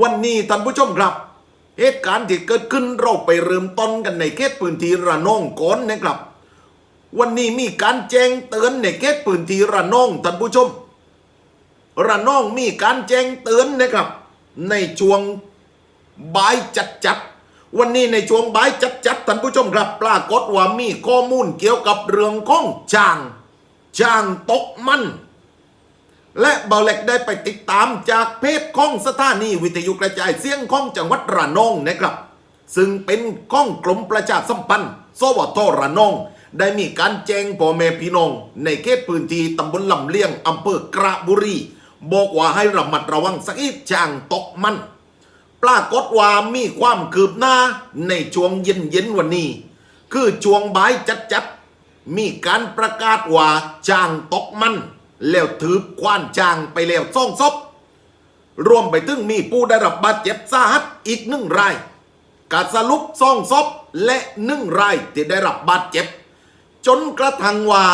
วันนี้ท่านผู้ชมครับ เหตุการณ์ที่เกิดขึ้นเราไปเริ่มต้นกันในเขตพื้นที่ระนองก่อนนะครับ วันนี้มีการแจ้งเตือนในเขตพื้นที่ระนองท่านผู้ชม ระนองมีการแจ้งเตือนนะครับ ในช่วงบ่ายจัดจัดวันนี้ในช่วงบ่ายจัดจัดท่านผู้ชมครับปรากฏว่ามีข้อมูลเกี่ยวกับเรื่องของจางจางตกมัน และเบาเล็กได้ไปติดตามจากเพจของสถานีวิทยุกระจายเสียงของจังหวัดระนองนะครับ ซึ่งเป็นข้องกรมประชาสัมพันธ์สวทระนอง ได้มีการแจ้งพ่อแม่พี่น้อง ในเขตพื้นที่ตำบลลำเลียงอำเภอกระบุรี บอกว่าให้ระมัดระวังสักอีกช่างตกมัน ปรากฏว่ามีความคืบหน้าในช่วงเย็นเย็นวันนี้ คือช่วงบ่ายจัดจัดๆมีการประกาศว่าจ้างตกมัน แล้วถือคว้านจางไปแล้วซ่องศพรวมไปถึงมีผู้ได้รับบาดเจ็บสาหัสอีกหนึ่งรายกาสรุปซ่องศพและหนึ่งรายที่ได้รับบาดเจ็บ จนกระทั่งว่า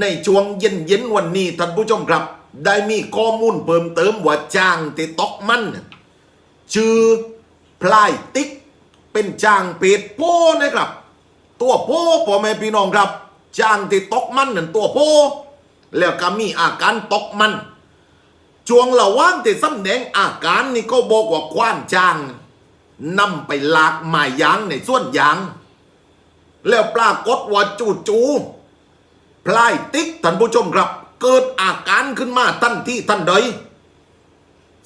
ในช่วงเย็นเย็นวันนี้ท่านผู้ชมครับ ได้มีข้อมูลเพิ่มเติมว่าจางที่ตกมันน่ะชื่อพลายติ๊กเป็นจางเป็ดโพนะครับ ตัวโพพ่อแม่พี่น้องครับจางที่ตกมันนั่นตัวโพ แล้วก็มีอาการตกมันช่วงระว่างที่สำแดงอาการนี่ก็บอกว่าคว้านจางนำไปลากไม้ยางในส่วนยาง แล้วปรากฏว่าจูจูพลายติ๊กท่านผู้ชมครับ เกิดอาการขึ้นมาทันที่ทันใด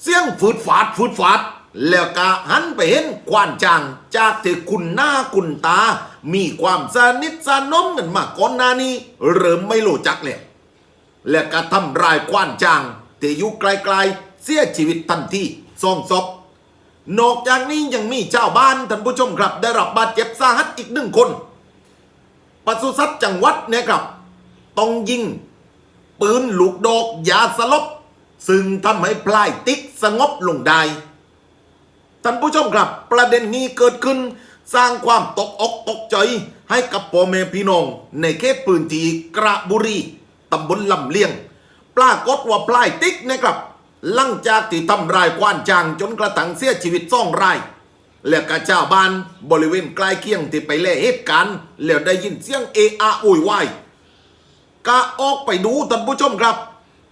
เสียงฝืดฝาดฝืดฝาด แล้วก็หันไปเห็นควานจางจากที่คุณหน้าคุณตา มีความสนิทสนมกันมาก่อนหน้านี้เริ่มไม่รู้จักแล้ว แล้วก็ทำรายควานจางที่อยู่ไกลๆ เสียชีวิตทันทีสองศพนอกจากนี้ยังมีเจ้าบ้านท่านผู้ชมครับ ได้รับบาดเจ็บสาหัสอีกหนึ่งคนปศุสัตว์จังหวัดเนี่ยครับ ต้องยิง ปืนลูกดอกยาสลบ ซึ่งทำให้พลายติ๊กสงบลงได้ท่านผู้ชมครับ ประเด็นนี้เกิดขึ้นสร้างความตกอกตกใจให้กับพ่อแม่พี่น้องในเขตพื้นที่กระบุรี ตำบลลำเลียง ปรากฏว่าพลายติ๊กนะครับ หลังจากที่ทำรายควานจางจนกระทั่งเสียชีวิตซ่องราย และกระเจ้าบ้านบริเวณใกล้เคียงที่ไปเล่เหตุการณ์แล้วได้ยินเสียงเอะอะโวยวายกะออกไปดูท่านผู้ชมครับ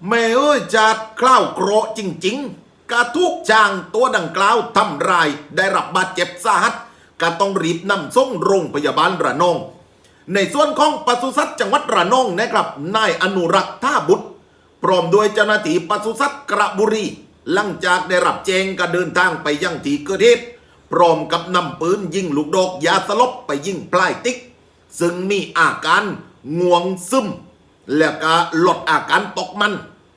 แม่เอ้ยจัดคล้าวโกรจริง ๆกะทุกจางตัวดังกล่าวทำรายได้รับบาดเจ็บสาหัสกะต้องรีบนำส่งโรงพยาบาลระนอง ในส่วนของปศุสัตว์จังหวัดระนองนะครับนายอนุรักษ์ท่าบุตรพร้อมโดยเจ้าหน้าที่ปศุสัตว์กระบุรี หลังจากได้รับแจ้งก็เดินทางไปยังที่เกิดเหตุพร้อมกับนำปืนยิงลูกดอกยาสลบไปยิงพลายติ๊ก ซึ่งมีอาการง่วงซึม แล้วก็ลดอาการตกมัน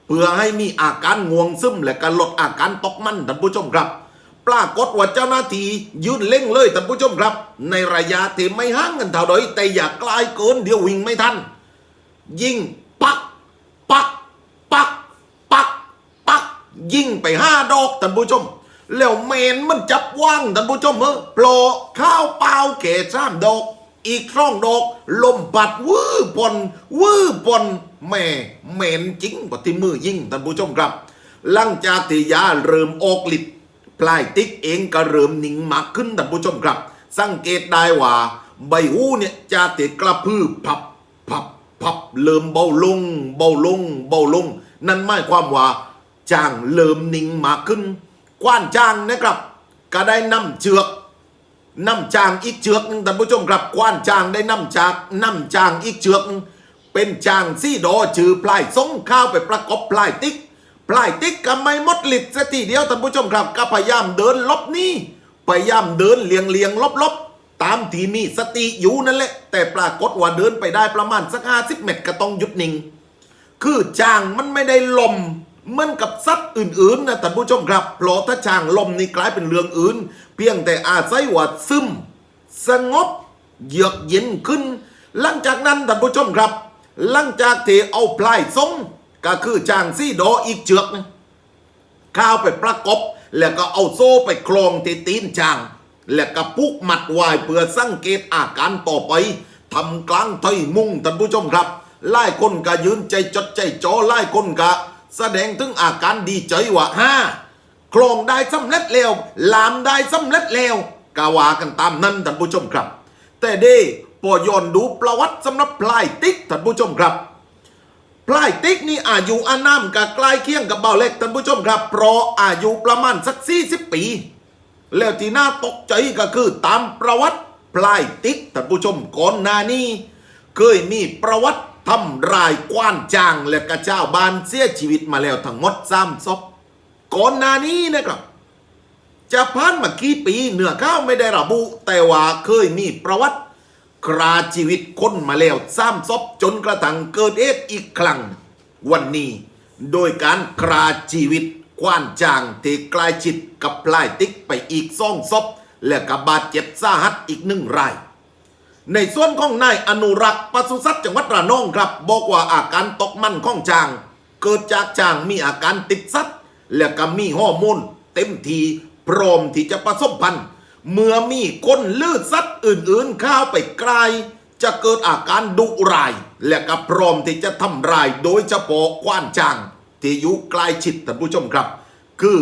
เพื่อให้มีอาการง่วงซึม และก็ลดอาการตกมันท่านผู้ชมครับ ปรากฏว่าเจ้าหน้าที่ยืนเล่งเลยท่านผู้ชมครับ ในระยะที่ไม่ห่างกันเท่าใดแต่อย่าใกล้เกินเดี๋ยววิ่งไม่ทัน ยิงปัก ปัก ปัก ปัก ปัก ยิงไปห้าดอกท่านผู้ชม แล้วเมนมันจับว่างท่านผู้ชมเฮ้โผล่ข้าวเปล่าเขตสามดอก อีกช่องดอก ลมปัดวื้อปนวื้อปนแม่เมนจริงกว่าที่มือยิงท่านผู้ชมครับ หลังจากที่ยาเริ่มออกฤทธิ์ พลายติ๊กเองก็เริ่มหนิ่งมากขึ้นท่านผู้ชมครับ สังเกตได้ว่า ใบหูเนี่ยจะติดกระพือพับพับพับเริ่มเบาลง เบาลง เบาลง นั่นหมายความว่าจางเริ่มนิ่งมากขึ้น กว้านจางนะครับ ก็ได้นำเชือกนำจางอีกเชือกนึงท่านผู้ชมครับกว้านจางได้นำจากนำจางอีกเชือก เป็นจางซี่ดอชื่อพลายส่งข้าวไปประกบพลายติ๊ก พลายติ๊กก็ไม่หมดฤทธิ์สักทีเดียวท่านผู้ชมครับ ก็พยายามเดินลบนี้พยายามเดินเลียงเลียงลบลบตามที่มีสติอยู่นั่นแหละ แต่ปรากฏว่าเดินไปได้ประมาณสักห้าสิบเมตรก็ต้องหยุดนิ่ง คือจางมันไม่ได้ลมเหมือนกับสัตว์อื่นๆนะท่านผู้ชมครับเพราะถ้าจางลมนี่กลายเป็นเรื่องอื่น เพียงแต่อาศัยว่าซึม สงบ เยือกเย็นขึ้น หลังจากนั้นท่านผู้ชมครับ หลังจากที่เอาพลายทรง ก็คือจางซี่ดออีกเจือกนึงข้าวไปประกบ แล้วก็เอาโซ่ไปคลองที่ตีนจาง แล้วก็พุกมัดไว้เพื่อสังเกตอาการต่อไปทำกลางไทยมุ่งท่านผู้ชมครับไล่คนก็ยืนใจจดใจจ่อไล่คนก็แสดงถึงอาการดีใจว่าห้าโครงได้สำเร็จแล้วลามได้สำเร็จแล้วกาวากันตามนั้นท่านผู้ชมครับ แต่เด้พอย้อนดูประวัติสำหรับพลายติ๊กท่านผู้ชมครับ พลายติ๊กนี่อายุอานามกับใกล้เคียงกับเบาเล็กท่านผู้ชมครับเพราะอายุประมาณสัก40ปี แล้วที่น่าตกใจก็คือตามประวัติพลายติ๊กท่านผู้ชมก่อนหน้านี้เคยมีประวัติทำรายกว้านจางและกระเจ้าบานเสียชีวิตมาแล้วทั้งหมดสามศพก่อนหน้านี้นะครับ จะผ่านมากี่ปีเหนือข้าวไม่ได้ระบุ แต่ว่าเคยมีประวัติ คราชีวิตคนมาแล้วสามศพจนกระทั่งเกิดเหตุอีกครั้ง วันนี้โดยการคราชีวิตกว้านจางที่กล้ชิดกับพลายติ๊กไปอีกสองศพและกับบาดเจ็บสาหัสอีกหนึ่งราย ในส่วนของนายอนุรักษ์ปศุสัตว์จังหวัดระนองครับ บอกว่าอาการตกมันของจาง เกิดจากจางมีอาการติดสัตว์และก็มีฮอร์โมนเต็มทีพร้อมที่จะผสมพันธุ์ เมื่อมีคนลืดสัตว์อื่นๆเข้าไปใกล จะเกิดอาการดุร้าย และก็พร้อมที่จะทำร้ายโดยเฉพาะกว้านจางที่อยู่ใกล้ชิดท่านผู้ชมครับ คือ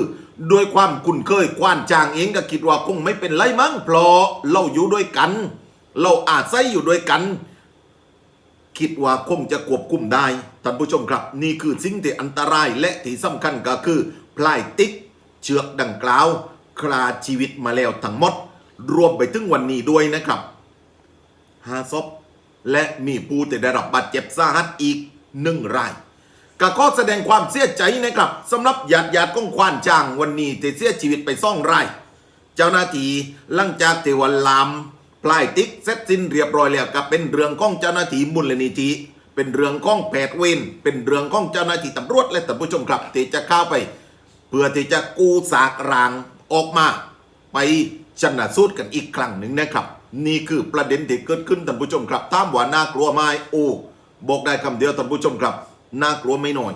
โดยความคุ้นเคยกว้านจางเองก็คิดว่าคงไม่เป็นไรมั้งเพราะเราอยู่ด้วยกัน เราอาศัยอยู่ด้วยกัน คิดว่าคงจะควบคุมได้ท่านผู้ชมครับ นี่คือสิ่งที่อันตรายและที่สำคัญก็คือพลายติ๊กเชือกดังกล่าว คลาชีวิตมาแล้วทั้งหมด รวมไปถึงวันนี้ด้วยนะครับห้าศพและมีผู้ที่ได้รับบาดเจ็บสาหัสอีกหนึ่งรายก็ขอแสดงความเสียใจนะครับสำหรับญาติญาติของควานจางวันนี้ที่เสียชีวิตไปซ่องรายเจ้าหน้าที่หลังจากที่วันลามพลายติ๊กเสร็จสิ้นเรียบร้อยแล้วก็เป็นเรื่องของเจ้าหน้าที่มูลนิธิเป็นเรื่องของแพทย์เวรเป็นเรื่องของเจ้าหน้าที่ตำรวจและท่านผู้ชมครับที่จะเข้าไป เพื่อที่จะกู้สากราง ออกมาไปชนะสูตรกันอีกครั้งหนึ่งนะครับ นี่คือประเด็นที่เกิดขึ้นท่านผู้ชมครับถามว่าน่ากลัวไหมโอ้บอกได้คำเดียวท่านผู้ชมครับน่ากลัวไม่น้อย